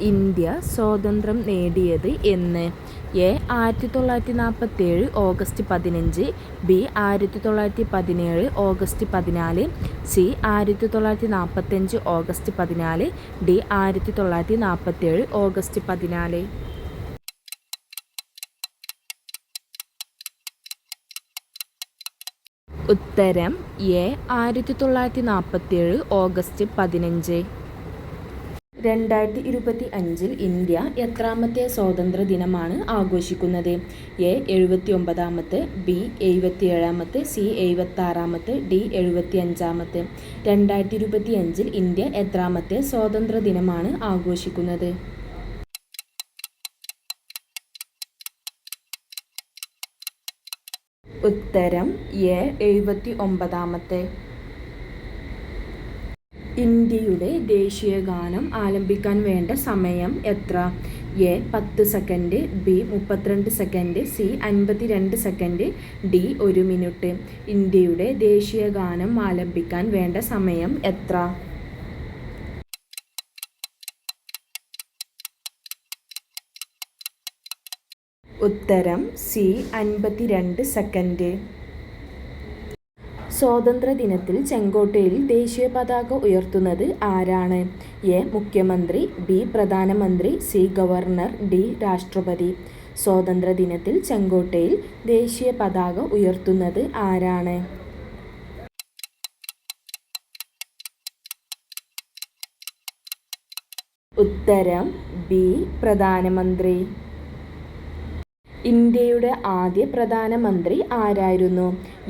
India സ്വാതന്ത്ര്യം നേടിയത് എന്ന്. എ ആയിരത്തി തൊള്ളായിരത്തി നാൽപ്പത്തേഴ് ഓഗസ്റ്റ് പതിനഞ്ച്. ബി ആയിരത്തി തൊള്ളായിരത്തി പതിനേഴ് ഓഗസ്റ്റ് പതിനാല്. സി ആയിരത്തി തൊള്ളായിരത്തി നാൽപ്പത്തഞ്ച് ഓഗസ്റ്റ് പതിനാല്. ഡി ആയിരത്തി തൊള്ളായിരത്തി നാൽപ്പത്തേഴ് ഓഗസ്റ്റ് പതിനാല്. ഉത്തരം എ ആയിരത്തി തൊള്ളായിരത്തി നാൽപ്പത്തേഴ് ഓഗസ്റ്റ് പതിനഞ്ച്. രണ്ടായിരത്തി ഇരുപത്തി അഞ്ചിൽ ഇന്ത്യ എത്രാമത്തെ സ്വാതന്ത്ര്യ ദിനമാണ് ആഘോഷിക്കുന്നത്? എ എഴുപത്തി ഒമ്പതാമത്തെ ബി എഴുപത്തി ഏഴാമത്തെ സി എഴുപത്തി ആറാമത്തെ ഡി എഴുപത്തി അഞ്ചാമത്തെ രണ്ടായിരത്തി ഇരുപത്തി അഞ്ചിൽ ഇന്ത്യ എത്രാമത്തെ സ്വാതന്ത്ര്യ ദിനമാണ് ആഘോഷിക്കുന്നത്? ഉത്തരം എ എഴുപത്തി ഒമ്പതാമത്തെ ഇന്ത്യയുടെ ദേശീയ ഗാനം ആലപിക്കാൻ വേണ്ട സമയം എത്ര? എ പത്ത് സെക്കൻഡ് ബി മുപ്പത്തിരണ്ട് സെക്കൻഡ് സി അൻപത്തിരണ്ട് സെക്കൻഡ് ഡി ഒരു മിനിറ്റ്. ഇന്ത്യയുടെ ദേശീയ ഗാനം ആലപിക്കാൻ വേണ്ട സമയം എത്ര? ഉത്തരം സി അൻപത്തിരണ്ട് സെക്കൻഡ്. സ്വാതന്ത്ര്യ ദിനത്തിൽ ചെങ്കോട്ടയിൽ ദേശീയ പതാക ഉയർത്തുന്നത് ആരാണ്? എ. മുഖ്യമന്ത്രി ബി. പ്രധാനമന്ത്രി സി. Governor D. രാഷ്ട്രപതി. സ്വാതന്ത്ര്യ ദിനത്തിൽ ചെങ്കോട്ടയിൽ ദേശീയ പതാക ഉയർത്തുന്നത് ആരാണ്? ഉത്തരം ബി. പ്രധാനമന്ത്രി. ഇന്ത്യയുടെ ആദ്യ പ്രധാനമന്ത്രി ആരായിരുന്നു?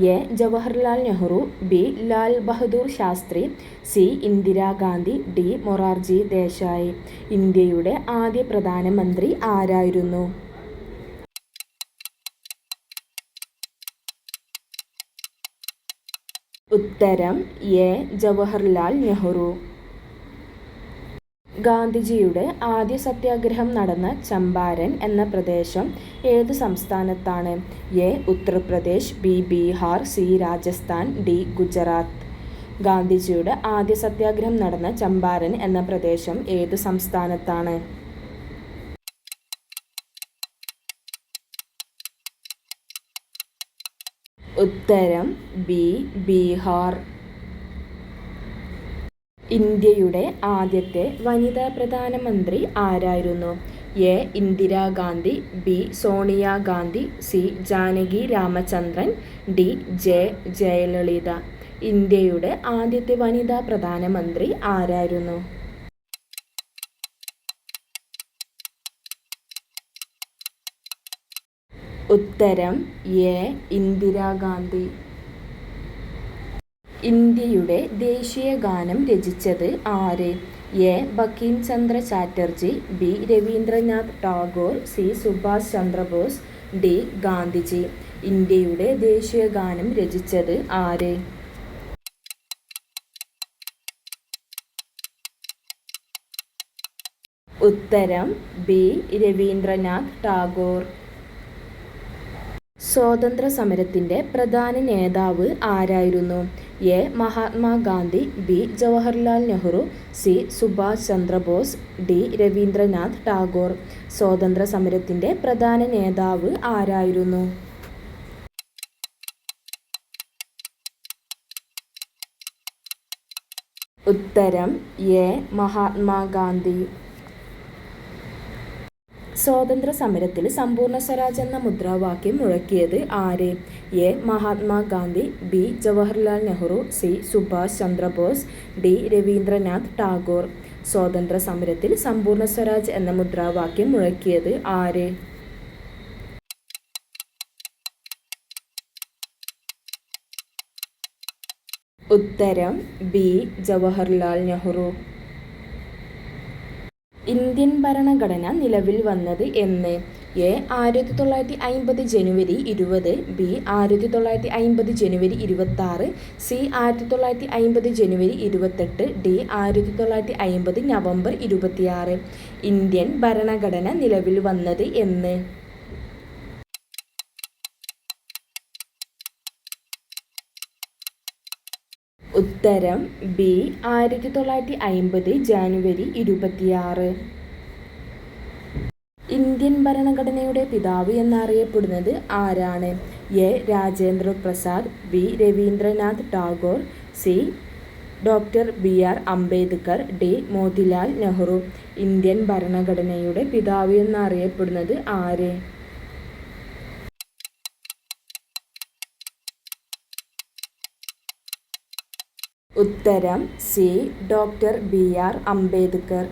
A. Jawaharlal Nehru B. Lal Bahadur Shastri C. Indira Gandhi D. Morarji Desai. ഇന്ത്യയുടെ ആദ്യ പ്രധാനമന്ത്രി ആരായിരുന്നു? ഉത്തരം എ. ജവഹർലാൽ നെഹ്റു. ഗാന്ധിജിയുടെ ആദ്യ സത്യാഗ്രഹം നടന്ന ചമ്പാരൻ എന്ന പ്രദേശം ഏത് സംസ്ഥാനത്താണ്? A. Uttar Pradesh B. Bihar C. Rajasthan D. Gujarat. ഗാന്ധിജിയുടെ ആദ്യ സത്യാഗ്രഹം നടന്ന ചമ്പാരൻ എന്ന പ്രദേശം ഏത് സംസ്ഥാനത്താണ്? ഉത്തരം ബി. ബീഹാർ. ഇന്ത്യയുടെ ആദ്യത്തെ വനിതാ പ്രധാനമന്ത്രി ആരായിരുന്നു? A. Indira Gandhi B. Sonia Gandhi C. Janaki Ramachandran D. J. Jayalalitha. ഇന്ത്യയുടെ ആദ്യത്തെ വനിതാ പ്രധാനമന്ത്രി ആരായിരുന്നു? ഉത്തരം എ. ഇന്ദിരാഗാന്ധി ഇന്ത്യയുടെ ദേശീയ ഗാനം രചിച്ചത് ആര്? A. Bankim Chandra Chatterjee B. Rabindranath Tagore C. Subhash Chandra Bose D. Gandhiji. ഇന്ത്യയുടെ ദേശീയ ഗാനം രചിച്ചത് ആര്? ഉത്തരം ബി. രവീന്ദ്രനാഥ് ടാഗോർ. സ്വാതന്ത്ര്യ സമരത്തിന്റെ പ്രധാന നേതാവ് ആരായിരുന്നു? A. Mahatma Gandhi B. Jawaharlal Nehru C. Subhash Chandra Bose D. Rabindranath Tagore. സ്വാതന്ത്ര്യ സമരത്തിന്റെ പ്രധാന നേതാവ് ആരായിരുന്നു? ഉത്തരം എ. മഹാത്മാഗാന്ധി. സ്വാതന്ത്ര്യ സമരത്തിൽ സമ്പൂർണ സ്വരാജ് എന്ന മുദ്രാവാക്യം മുഴക്കിയത് ആര്? A. Mahatma Gandhi B. Jawaharlal Nehru C. Subhash Chandra Bose D. Rabindranath Tagore. സ്വാതന്ത്ര്യ സമരത്തിൽ സമ്പൂർണ സ്വരാജ് എന്ന മുദ്രാവാക്യം മുഴക്കിയത് ആര്? ഉത്തരം ബി. ജവഹർലാൽ നെഹ്റു. ഇന്ത്യൻ ഭരണഘടന നിലവിൽ വന്നത് എന്ന്. എ ആയിരത്തി തൊള്ളായിരത്തി അമ്പത് ജനുവരി ഇരുപത്. ബി ആയിരത്തി തൊള്ളായിരത്തി അമ്പത് ജനുവരി ഇരുപത്തി ആറ് സി ആയിരത്തി തൊള്ളായിരത്തി അമ്പത് ജനുവരി ഇരുപത്തെട്ട്. ഡി ആയിരത്തി തൊള്ളായിരത്തി അമ്പത് നവംബർ ഇരുപത്തിയാറ്. ഇന്ത്യൻ ഭരണഘടന നിലവിൽ വന്നത് എന്ന്. ഉത്തരം ബി ആയിരത്തി തൊള്ളായിരത്തി അമ്പത് ജാനുവരി ഇരുപത്തിയാറ്. ഇന്ത്യൻ ഭരണഘടനയുടെ പിതാവ് എന്നറിയപ്പെടുന്നത് ആരാണ്? A Rajendra Prasad B Rabindranath Tagore C doctor B R Ambedkar D Motilal Nehru. Indian ഭരണഘടനയുടെ പിതാവ് എന്നറിയപ്പെടുന്നത് ആര്? ഉത്തരം C. Doctor B. R. Ambedkar.